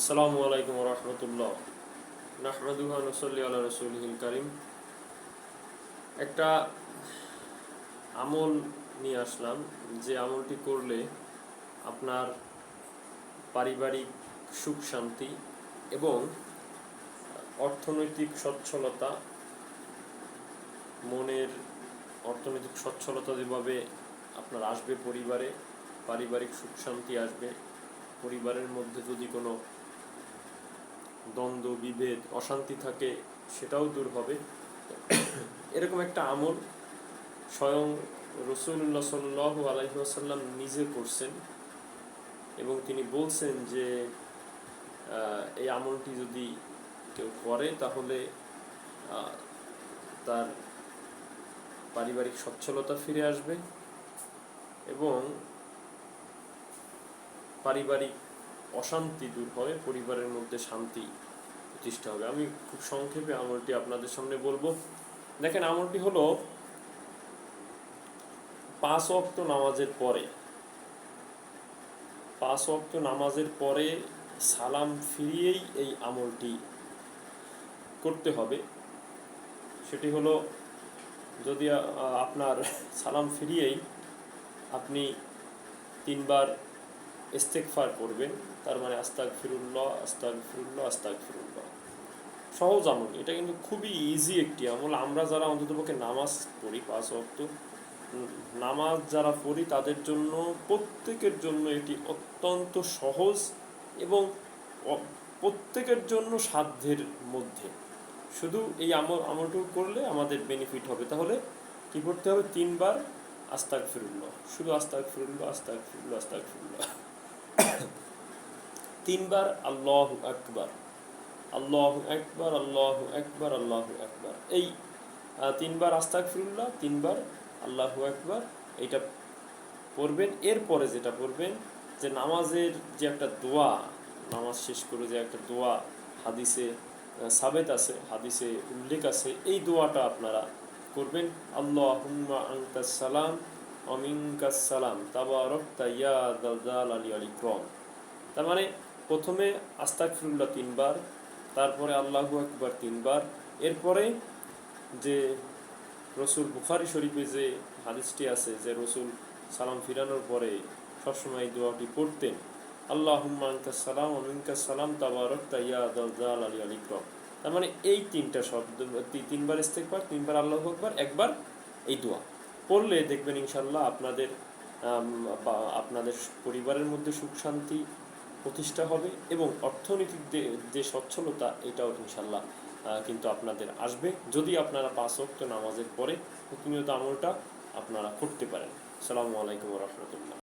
আসসালামু আলাইকুম রহমতুল্লাহ। নাহমাদুহা নসল্লি আল্লাহ রসুলহিল করিম। একটা আমল নিয়ে আসলাম, যে আমলটি করলে আপনার পারিবারিক সুখ শান্তি এবং অর্থনৈতিক সচ্ছলতা, মনের অর্থনৈতিক সচ্ছলতা যেভাবে আপনার আসবে পরিবারে, পারিবারিক সুখ শান্তি আসবে, পরিবারের মধ্যে যদি কোনো দ্বন্দ্ব, বিভেদ, অশান্তি থাকে, সেটাও দূর হবে। এরকম একটা আমল স্বয়ং রসুল্লাহ সাল্লাহ আলহিহাসাল্লাম নিজে করছেন এবং তিনি বলছেন যে এই আমলটি যদি কেউ করে তাহলে তার পারিবারিক সচ্ছলতা ফিরে আসবে এবং পারিবারিক অশান্তি দূর হবে, পরিবারের মধ্যে শান্তি প্রতিষ্ঠা হবে। আমি খুব সংক্ষেপে আমলটি আপনাদের সামনে বলব। দেখেন, আমলটি হলো পাঁচ অক্ত নামাজের পরে, পাঁচ অক্ত নামাজের পরে সালাম ফিরিয়েই এই আমলটি করতে হবে। সেটি হলো, যদি আপনার সালাম ফিরিয়েই আপনি তিনবার ইস্তেকফার করবেন, তার মানে আস্তাক ফিরুল্লাহ আস্তাক ফিরুল্লাহ আস্তাক ফিরুল্লাহ সহজ আমল, এটা কিন্তু খুবই ইজি একটি আমল। আমরা যারা অন্ততপক্ষে নামাজ পড়ি পাঁচ অক্ত নামাজ যারা পড়ি, তাদের জন্য, প্রত্যেকের জন্য এটি অত্যন্ত সহজ এবং প্রত্যেকের জন্য সাধ্যের মধ্যে। শুধু এই আমল, আমলটুকু করলে আমাদের বেনিফিট হবে। তাহলে কি করতে হবে? তিনবার আস্তাক ফিরুল্লাহ শুধু আস্তাক ফিরুল্লাহ আস্তাক ফিরুল্লাহ আস্তাক ফিরুল্লাহ তিনবার আল্লাহ আকবার। আল্লাহ একবার আল্লাহ একবার আল্লাহ একবার এই তিনবার আস্তাক ফিরুল্লাহ তিনবার আল্লাহ একবার এইটা পড়বেন। এরপরে যেটা পড়বেন, যে নামাজের যে একটা দোয়া, নামাজ শেষ করে যে একটা দোয়া হাদিসে সাবেত আছে, হাদিসে উল্লেখ আছে, এই দোয়াটা আপনারা করবেন। আল্লাহ সালাম অমিনকাস সালাম তাবারক তাইয়া দাল আলী আলী ক্রম তার মানে প্রথমে আস্তাকফিরুল্লাহ তিনবার, তারপরে আল্লাহু আকবার তিনবার, এরপরে যে রসুল বুখারি শরীফে যে হাদিসটি আছে যে রসুল সালাম ফিরানোর পরে সবসময় দোয়াটি পড়তেন আল্লাহ হুম্মানকা সালাম অমিনকা সালাম তাবারক তাইয়া দাল আলী আলী তার মানে এই তিনটা শব্দ তিনবার ইস্তেকবার তিনবার আল্লাহ আকবার, একবার এই দোয়া। পড়লে দেখবেন ইনশাল্লাহ আপনাদের আপনাদের পরিবারের মধ্যে সুখ শান্তি প্রতিষ্ঠা হবে এবং অর্থনৈতিক যে- সচ্ছলতা, এটাও ইনশাল্লাহ কিন্তু আপনাদের আসবে। যদি আপনারা পাঁচ অক্ট নামাজের পরে প্রতিনিয়ত আমলটা আপনারা করতে পারেন। সালামু আলাইকুম রহমতুল্লাহ।